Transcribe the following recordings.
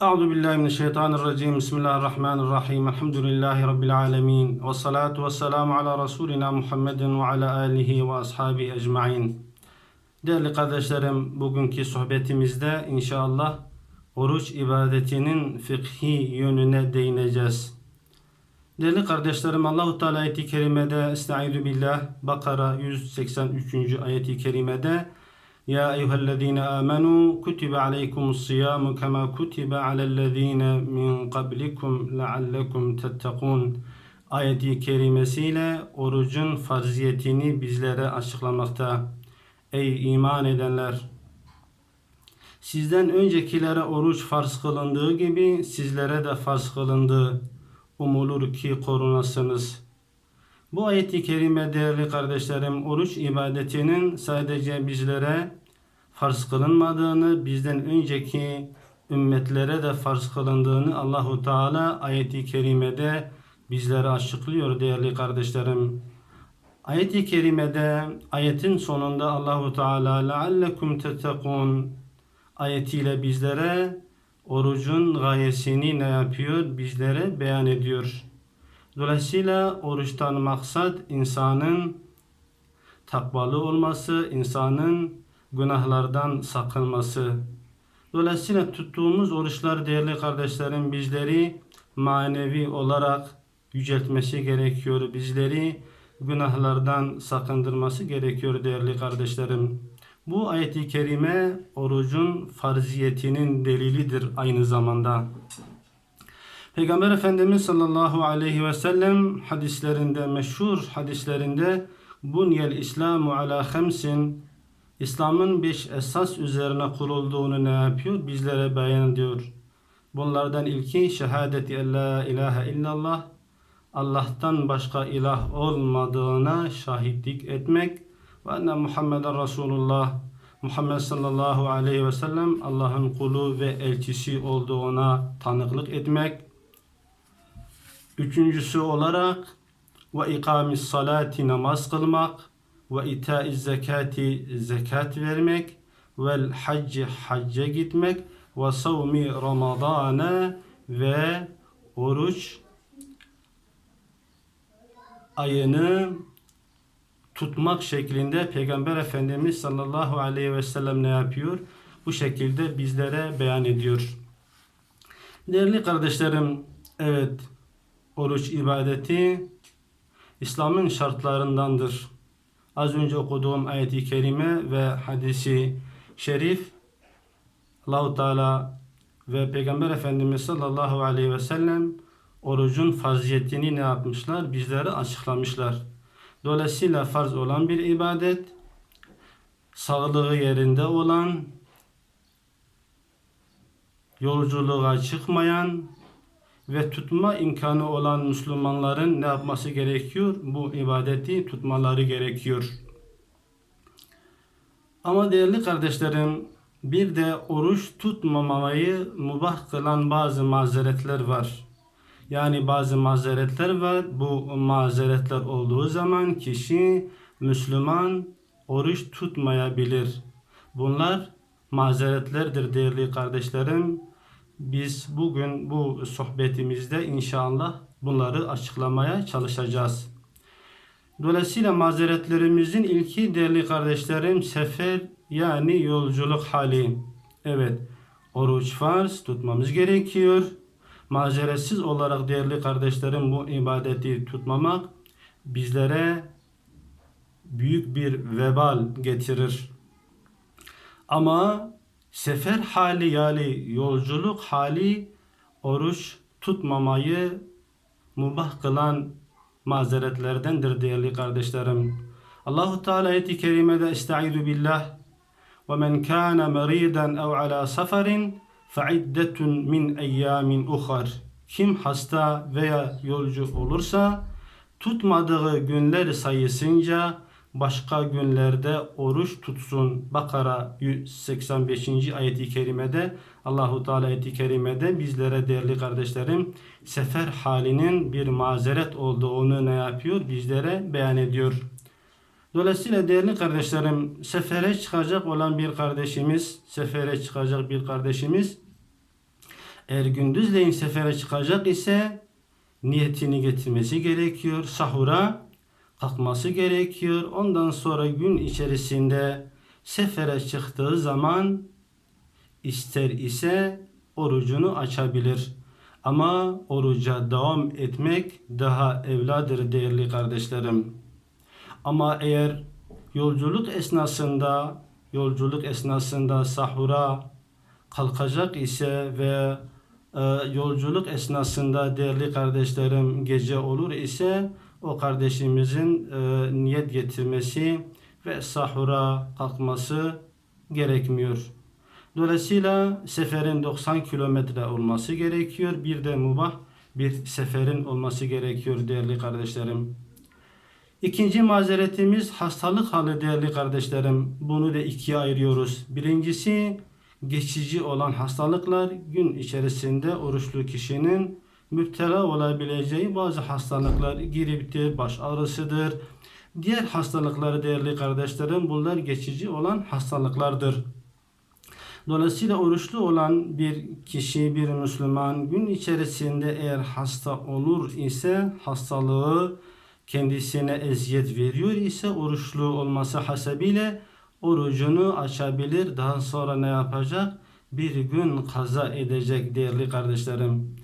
Euzu billahi mineşşeytanirracim. Bismillahirrahmanirrahim. Elhamdülillahi rabbil alamin. Ve salatu vesselamu ala rasulina Muhammedin ve ala alihi ve ashabi ecmaîn. Değerli kardeşlerim, bugünkü sohbetimizde inşallah oruç ibadetinin fıkhi yönüne değineceğiz. Değerli kardeşlerim, Allahu Teala ayeti kerimede Estaizu billah Bakara 183. ayeti kerimede Ya eyyühellezine amenu kutibe aleykumus siyamu kema kutibe alellezine min qablikum leallekum tettekun ayeti kerimesiyle orucun farziyetini bizlere açıklamakta. Ey iman edenler! Sizden öncekilere oruç farz kılındığı gibi sizlere de farz kılındı. Umulur ki korunasınız. Bu ayeti kerime değerli kardeşlerim oruç ibadetinin sadece bizlere farz kılınmadığını, bizden önceki ümmetlere de farz kılındığını Allahu Teala ayeti kerimede bizlere açıklıyor değerli kardeşlerim. Ayeti kerimede ayetin sonunda Allahu Teala leallekum tettekun ayetiyle bizlere orucun gayesini ne yapıyor? Bizlere beyan ediyor. Dolayısıyla oruçtan maksat insanın takvalı olması, insanın günahlardan sakınması. Dolayısıyla tuttuğumuz oruçlar değerli kardeşlerim bizleri manevi olarak yüceltmesi gerekiyor. Bizleri günahlardan sakındırması gerekiyor değerli kardeşlerim. Bu ayeti kerime orucun farziyetinin delilidir aynı zamanda. Peygamber Efendimiz sallallahu aleyhi ve sellem hadislerinde, meşhur hadislerinde Bunyel İslamu ala khamsin İslam'ın beş esas üzerine kurulduğunu ne yapıyor? Bizlere beyan ediyor. Bunlardan ilki şehadeti en la ilahe illallah Allah'tan başka ilah olmadığına şahitlik etmek ve enne Muhammeden Resulullah Muhammed sallallahu aleyhi ve sellem Allah'ın kulu ve elçisi olduğuna tanıklık etmek. Üçüncüsü olarak ve ikamis salati namaz kılmak ve itaiz zekati zekat vermek ve hacci hacca gitmek ve savmi ramadana ve oruç ayını tutmak şeklinde Peygamber Efendimiz sallallahu aleyhi ve sellem ne yapıyor? Bu şekilde bizlere beyan ediyor. Değerli kardeşlerim, evet oruç ibadeti İslam'ın şartlarındandır. Az önce okuduğum ayeti kerime ve hadisi şerif Allahu Teala ve Peygamber Efendimiz sallallahu aleyhi ve sellem orucun faziyetini ne yapmışlar? Bizlere açıklamışlar. Dolayısıyla farz olan bir ibadet, sağlığı yerinde olan, yolculuğa çıkmayan ve tutma imkanı olan Müslümanların ne yapması gerekiyor? Bu ibadeti tutmaları gerekiyor. Ama değerli kardeşlerim, bir de oruç tutmamayı mubah kılan bazı mazeretler var. Yani bazı mazeretler var. Bu mazeretler olduğu zaman kişi Müslüman oruç tutmayabilir. Bunlar mazeretlerdir değerli kardeşlerim. Biz bugün bu sohbetimizde inşallah bunları açıklamaya çalışacağız. Dolayısıyla mazeretlerimizin ilki değerli kardeşlerim sefer yani yolculuk hali. Evet oruç farz tutmamız gerekiyor mazeretsiz olarak değerli kardeşlerim bu ibadeti tutmamak bizlere büyük bir vebal getirir. Ama sefer hali yani yolculuk hali oruç tutmamayı mubah kılan mazeretlerdendir değerli kardeşlerim. Allahu Teala ayet-i kerimede estaizu billah ve men kana meriden ev ala safarin faiddetun min eyyamin uhar. Kim hasta veya yolcu olursa tutmadığı günler sayısınca başka günlerde oruç tutsun. Bakara 185. ayeti kerimede Allahu Teala ayeti kerimede bizlere değerli kardeşlerim sefer halinin bir mazeret olduğunu ne yapıyor? Bizlere beyan ediyor. Dolayısıyla değerli kardeşlerim sefere çıkacak olan bir kardeşimiz, sefere çıkacak bir kardeşimiz Eğer gündüzleyin sefere çıkacak ise niyetini getirmesi gerekiyor. Sahura kalkması gerekiyor. Ondan sonra gün içerisinde sefere çıktığı zaman ister ise orucunu açabilir. Ama oruca devam etmek daha evladır değerli kardeşlerim. Ama eğer yolculuk esnasında yolculuk esnasında sahura kalkacak ise ve e, yolculuk esnasında değerli kardeşlerim gece olur ise o kardeşimizin e, niyet getirmesi ve sahura kalkması gerekmiyor. Dolayısıyla seferin 90 kilometre olması gerekiyor. Bir de mubah bir seferin olması gerekiyor değerli kardeşlerim. İkinci mazeretimiz hastalık hali değerli kardeşlerim. Bunu da ikiye ayırıyoruz. Birincisi geçici olan hastalıklar gün içerisinde oruçlu kişinin müptela olabileceği bazı hastalıklar griptir, baş ağrısıdır. Diğer hastalıkları değerli kardeşlerim bunlar geçici olan hastalıklardır. Dolayısıyla oruçlu olan bir kişi, bir Müslüman gün içerisinde eğer hasta olur ise hastalığı kendisine eziyet veriyor ise oruçlu olması hasebiyle orucunu açabilir. Daha sonra ne yapacak? Bir gün kaza edecek değerli kardeşlerim.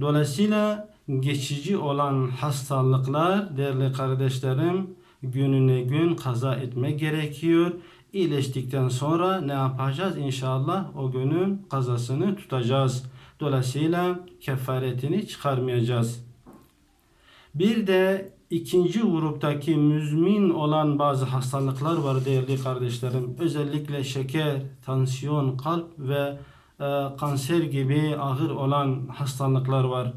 Dolayısıyla geçici olan hastalıklar değerli kardeşlerim gününe gün kaza etme gerekiyor. İyileştikten sonra ne yapacağız? İnşallah o günün kazasını tutacağız. Dolayısıyla kefaretini çıkarmayacağız. Bir de ikinci gruptaki müzmin olan bazı hastalıklar var değerli kardeşlerim. Özellikle şeker, tansiyon, kalp ve kanser gibi ağır olan hastalıklar var.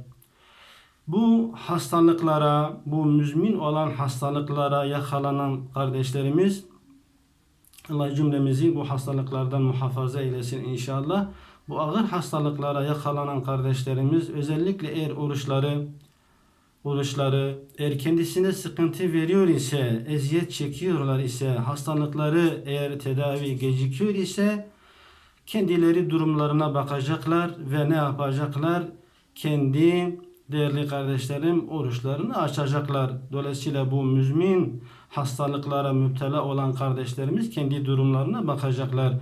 Bu hastalıklara, bu müzmin olan hastalıklara yakalanan kardeşlerimiz Allah cümlemizi bu hastalıklardan muhafaza eylesin inşallah. Bu ağır hastalıklara yakalanan kardeşlerimiz özellikle eğer oruçları oruçları eğer kendisine sıkıntı veriyor ise, eziyet çekiyorlar ise, hastalıkları eğer tedavi gecikiyor ise kendileri durumlarına bakacaklar ve ne yapacaklar? Kendi değerli kardeşlerim oruçlarını açacaklar. Dolayısıyla bu müzmin hastalıklara müptela olan kardeşlerimiz kendi durumlarına bakacaklar.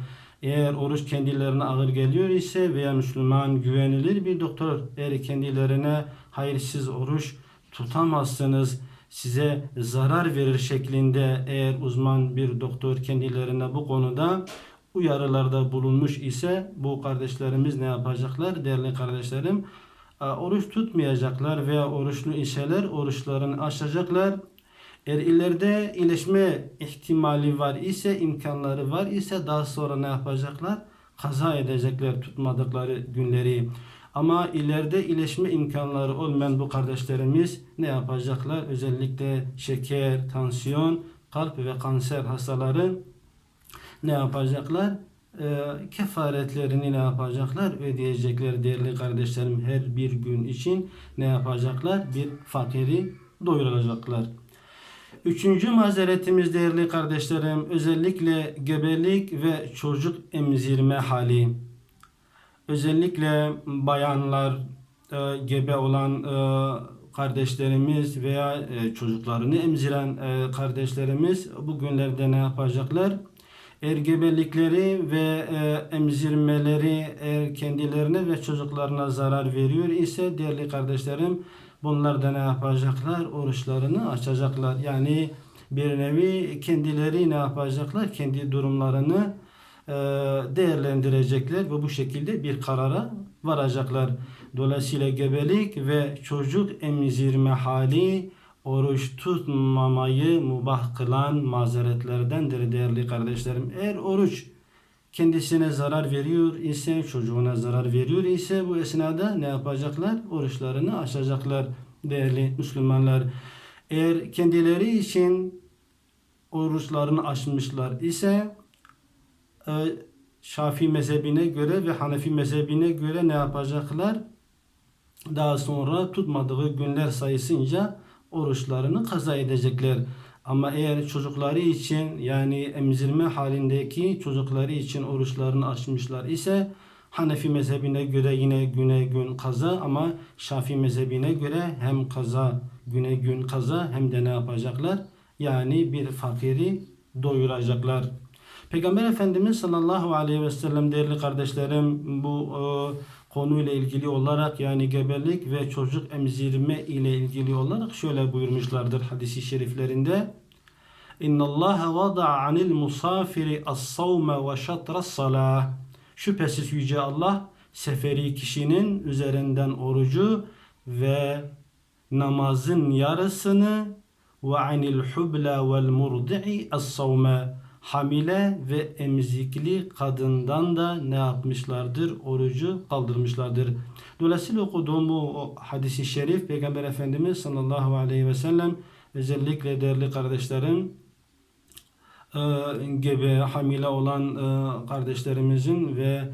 Eğer oruç kendilerine ağır geliyor ise veya Müslüman güvenilir bir doktor eğer kendilerine hayırsız oruç tutamazsınız size zarar verir şeklinde eğer uzman bir doktor kendilerine bu konuda uyarılarda bulunmuş ise bu kardeşlerimiz ne yapacaklar değerli kardeşlerim oruç tutmayacaklar veya oruçlu iseler oruçlarını aşacaklar eğer ileride iyileşme ihtimali var ise, imkanları var ise daha sonra ne yapacaklar? Kaza edecekler tutmadıkları günleri. Ama ileride iyileşme imkanları olmayan bu kardeşlerimiz ne yapacaklar? Özellikle şeker, tansiyon, kalp ve kanser hastaları ne yapacaklar? Ee, kefaretlerini ne yapacaklar? Ödeyecekler değerli kardeşlerim her bir gün için ne yapacaklar? Bir fakiri doyuracaklar. Üçüncü mazeretimiz değerli kardeşlerim özellikle gebelik ve çocuk emzirme hali. Özellikle bayanlar, e, gebe olan e, kardeşlerimiz veya e, çocuklarını emziren e, kardeşlerimiz bu günlerde ne yapacaklar? Eğer gebelikleri ve e, emzirmeleri eğer kendilerine ve çocuklarına zarar veriyor ise değerli kardeşlerim Bunlar da ne yapacaklar? Oruçlarını açacaklar. Yani bir nevi kendileri ne yapacaklar? Kendi durumlarını e, değerlendirecekler ve bu şekilde bir karara varacaklar. Dolayısıyla gebelik ve çocuk emzirme hali oruç tutmamayı mubah kılan mazeretlerdendir değerli kardeşlerim. Eğer oruç kendisine zarar veriyor ise, çocuğuna zarar veriyor ise bu esnada ne yapacaklar? Oruçlarını açacaklar değerli Müslümanlar. Eğer kendileri için oruçlarını açmışlar ise e, Şafii mezhebine göre ve Hanefi mezhebine göre ne yapacaklar? Daha sonra tutmadığı günler sayısınca oruçlarını kaza edecekler. Ama eğer çocukları için yani emzirme halindeki çocukları için oruçlarını açmışlar ise Hanefi mezhebine göre yine güne gün kaza ama Şafii mezhebine göre hem kaza güne gün kaza hem de ne yapacaklar? Yani bir fakiri doyuracaklar. Peygamber Efendimiz sallallahu aleyhi ve sellem değerli kardeşlerim bu e, konuyla ilgili olarak yani gebelik ve çocuk emzirme ile ilgili olarak şöyle buyurmuşlardır hadisi şeriflerinde. İnna Allah vada'a anil musafiri as-savme ve şatra salah. Şüphesiz yüce Allah seferi kişinin üzerinden orucu ve namazın yarısını ve anil hubla vel murdi'i as-savme hamile ve emzikli kadından da ne yapmışlardır? Orucu kaldırmışlardır. Dolayısıyla okuduğum bu hadisi şerif Peygamber Efendimiz sallallahu aleyhi ve sellem özellikle değerli kardeşlerim e, gebe hamile olan e, kardeşlerimizin ve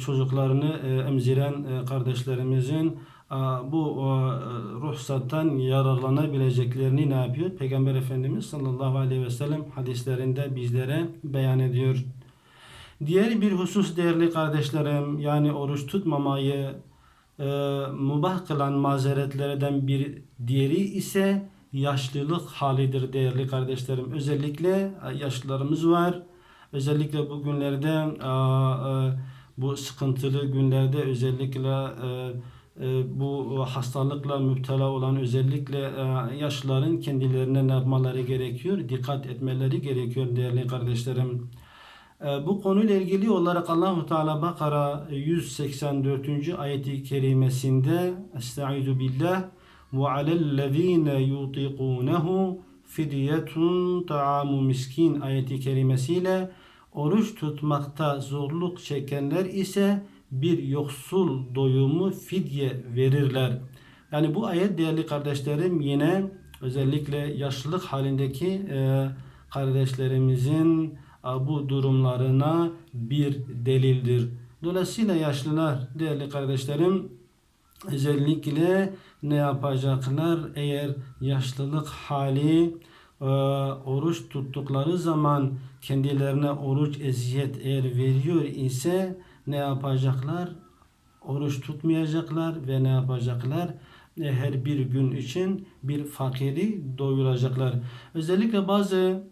çocuklarını e, emziren e, kardeşlerimizin e, bu e, ruhsattan yararlanabileceklerini ne yapıyor? Peygamber Efendimiz sallallahu aleyhi ve sellem hadislerinde bizlere beyan ediyor. Diğer bir husus değerli kardeşlerim yani oruç tutmamayı e, kılan mazeretlerden bir diğeri ise yaşlılık halidir değerli kardeşlerim. Özellikle e, yaşlılarımız var. Özellikle bu günlerde e, e, bu sıkıntılı günlerde özellikle e, e, bu hastalıkla müptela olan özellikle e, yaşlıların kendilerine ne yapmaları gerekiyor? Dikkat etmeleri gerekiyor değerli kardeşlerim. E, Bu konuyla ilgili olarak Allahu Teala Bakara 184. ayeti kerimesinde Estaizu billah ve alellezine yutiqunehu fidyetun taamu miskin ayeti kerimesiyle oruç tutmakta zorluk çekenler ise bir yoksul doyumu fidye verirler. Yani bu ayet değerli kardeşlerim yine özellikle yaşlılık halindeki e, kardeşlerimizin bu durumlarına bir delildir. Dolayısıyla yaşlılar değerli kardeşlerim özellikle ne yapacaklar? Eğer yaşlılık hali e, oruç tuttukları zaman kendilerine oruç eziyet eğer veriyor ise ne yapacaklar? Oruç tutmayacaklar ve ne yapacaklar? E, Her bir gün için bir fakiri doyuracaklar. Özellikle bazı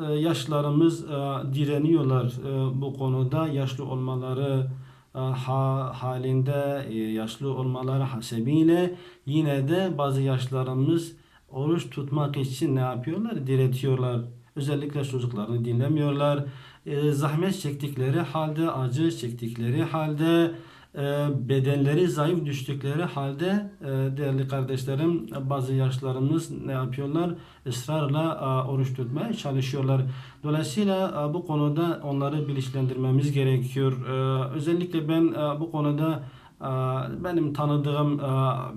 e, yaşlarımız e, direniyorlar bu konuda yaşlı olmaları ha, halinde yaşlı olmaları hasebiyle yine de bazı yaşlarımız oruç tutmak için ne yapıyorlar? Diretiyorlar. Özellikle çocuklarını dinlemiyorlar. E, zahmet çektikleri halde, acı çektikleri halde, e, bedenleri zayıf düştükleri halde e, değerli kardeşlerim bazı yaşlarımız ne yapıyorlar? Israrla e, oruç tutmaya çalışıyorlar. Dolayısıyla bu konuda onları bilinçlendirmemiz gerekiyor. Özellikle ben bu konuda benim tanıdığım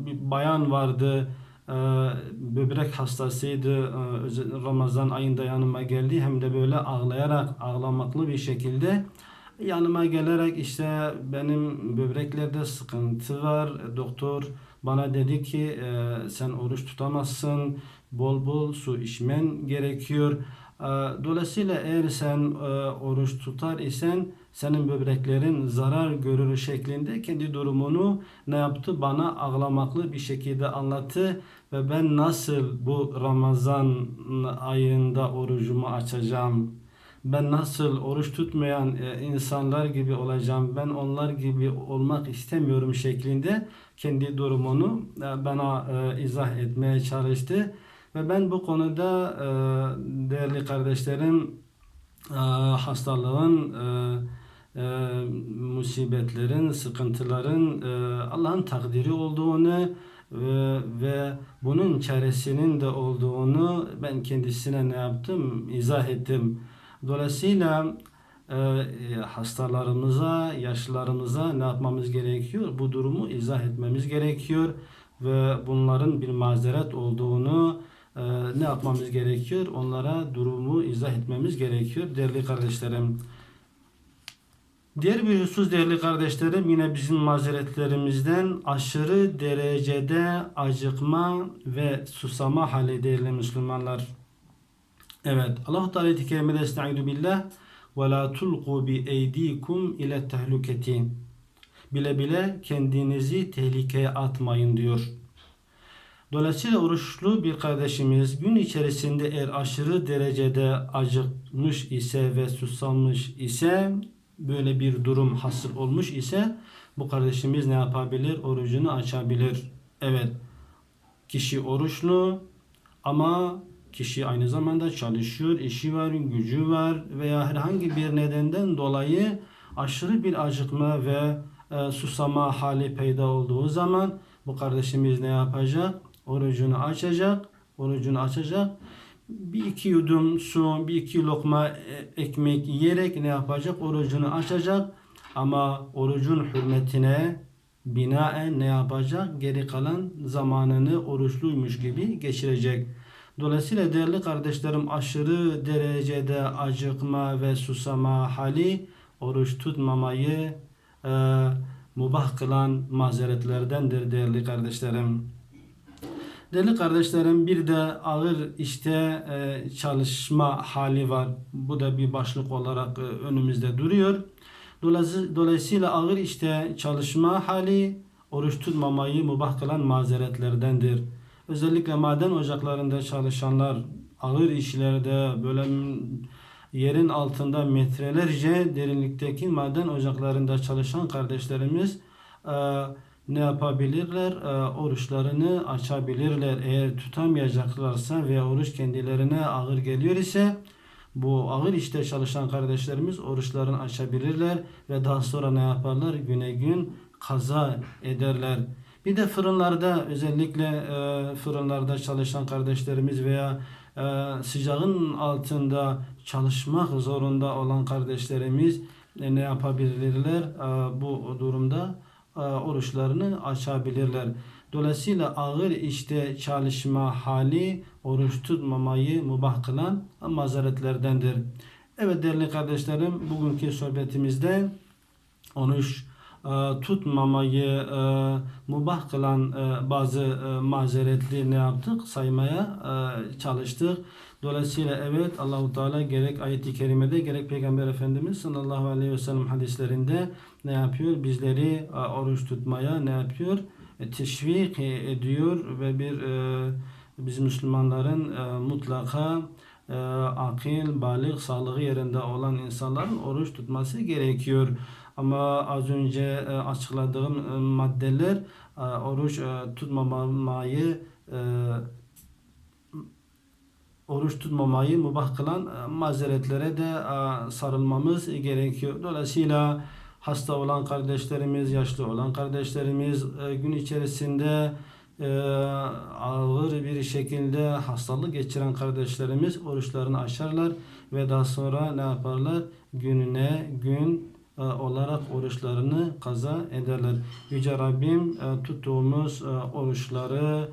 bir bayan vardı. Böbrek hastasıydı. E, Ramazan ayında yanıma geldi. Hem de böyle ağlayarak, ağlamaklı bir şekilde yanıma gelerek işte benim böbreklerde sıkıntı var. Doktor bana dedi ki e, sen oruç tutamazsın. Bol bol su içmen gerekiyor. E, Dolayısıyla eğer sen e, oruç tutar isen senin böbreklerin zarar görür şeklinde kendi durumunu ne yaptı? Bana ağlamaklı bir şekilde anlattı ve ben nasıl bu Ramazan ayında orucumu açacağım? Ben nasıl oruç tutmayan e, insanlar gibi olacağım, ben onlar gibi olmak istemiyorum şeklinde kendi durumunu e, bana izah etmeye çalıştı. Ve ben bu konuda e, değerli kardeşlerim e, hastalığın, e, e, musibetlerin, sıkıntıların e, Allah'ın takdiri olduğunu e, ve bunun çaresinin de olduğunu ben kendisine ne yaptım? İzah ettim. Dolayısıyla e, hastalarımıza, yaşlılarımıza ne yapmamız gerekiyor? Bu durumu izah etmemiz gerekiyor ve bunların bir mazeret olduğunu e, ne yapmamız gerekiyor? Onlara durumu izah etmemiz gerekiyor değerli kardeşlerim. Diğer bir husus değerli kardeşlerim yine bizim mazeretlerimizden aşırı derecede acıkma ve susama hali değerli Müslümanlar. Evet. Allah-u Teala kerimede estaizu billah ve la tulqu bi eydikum ile tehluketi. Bile bile kendinizi tehlikeye atmayın diyor. Dolayısıyla oruçlu bir kardeşimiz gün içerisinde eğer aşırı derecede acıkmış ise ve susamış ise böyle bir durum hasıl olmuş ise bu kardeşimiz ne yapabilir? Orucunu açabilir. Evet. Kişi oruçlu ama kişi aynı zamanda çalışıyor, işi var, gücü var veya herhangi bir nedenden dolayı aşırı bir acıkma ve e, susama hali peyda olduğu zaman bu kardeşimiz ne yapacak? Orucunu açacak, orucunu açacak. Bir iki yudum su, bir iki lokma e, ekmek yiyerek ne yapacak? Orucunu açacak. Ama orucun hürmetine binaen ne yapacak? Geri kalan zamanını oruçluymuş gibi geçirecek. Dolayısıyla değerli kardeşlerim aşırı derecede acıkma ve susama hali oruç tutmamayı e, mubah kılan mazeretlerdendir değerli kardeşlerim. Değerli kardeşlerim bir de ağır işte e, çalışma hali var. Bu da bir başlık olarak e, önümüzde duruyor. Dolayısıyla ağır işte çalışma hali oruç tutmamayı mubah kılan mazeretlerdendir. Özellikle maden ocaklarında çalışanlar ağır işlerde böyle yerin altında metrelerce derinlikteki maden ocaklarında çalışan kardeşlerimiz e, ne yapabilirler? E, oruçlarını açabilirler. Eğer tutamayacaklarsa veya oruç kendilerine ağır geliyor ise bu ağır işte çalışan kardeşlerimiz oruçlarını açabilirler ve daha sonra ne yaparlar? Güne gün kaza ederler. Bir de fırınlarda özellikle e, fırınlarda çalışan kardeşlerimiz veya e, sıcağın altında çalışmak zorunda olan kardeşlerimiz e, ne yapabilirler? E, bu durumda oruçlarını açabilirler. Dolayısıyla ağır işte çalışma hali oruç tutmamayı mubah kılan mazeretlerdendir. Evet değerli kardeşlerim bugünkü sohbetimizde oruç e, tutmamayı e, mubah kılan e, bazı e, mazeretli ne yaptık saymaya e, çalıştık. Dolayısıyla evet Allahu Teala gerek ayet-i kerimede gerek Peygamber Efendimiz sallallahu aleyhi ve sellem hadislerinde ne yapıyor? Bizleri e, oruç tutmaya ne yapıyor? E, teşvik ediyor ve bir e, biz Müslümanların e, mutlaka e, akil, balik, sağlığı yerinde olan insanların oruç tutması gerekiyor. Ama az önce e, açıkladığım e, maddeler e, oruç e, tutmamayı e, oruç tutmamayı mubah kılan e, mazeretlere de e, sarılmamız gerekiyor. Dolayısıyla hasta olan kardeşlerimiz, yaşlı olan kardeşlerimiz e, gün içerisinde ağır bir şekilde hastalık geçiren kardeşlerimiz oruçlarını açarlar ve daha sonra ne yaparlar? Gününe gün olarak oruçlarını kaza ederler. Yüce Rabbim tuttuğumuz oruçları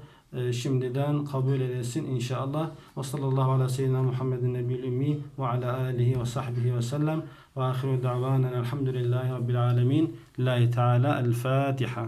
şimdiden kabul edesin inşallah. Ve sallallahu ala seyyidina Muhammedin nebiyyül ümmi ve ala alihi ve sahbihi ve sellem ve ahiru da'vanen elhamdülillahi rabbil alemin. Lillahi Teala el Fatiha.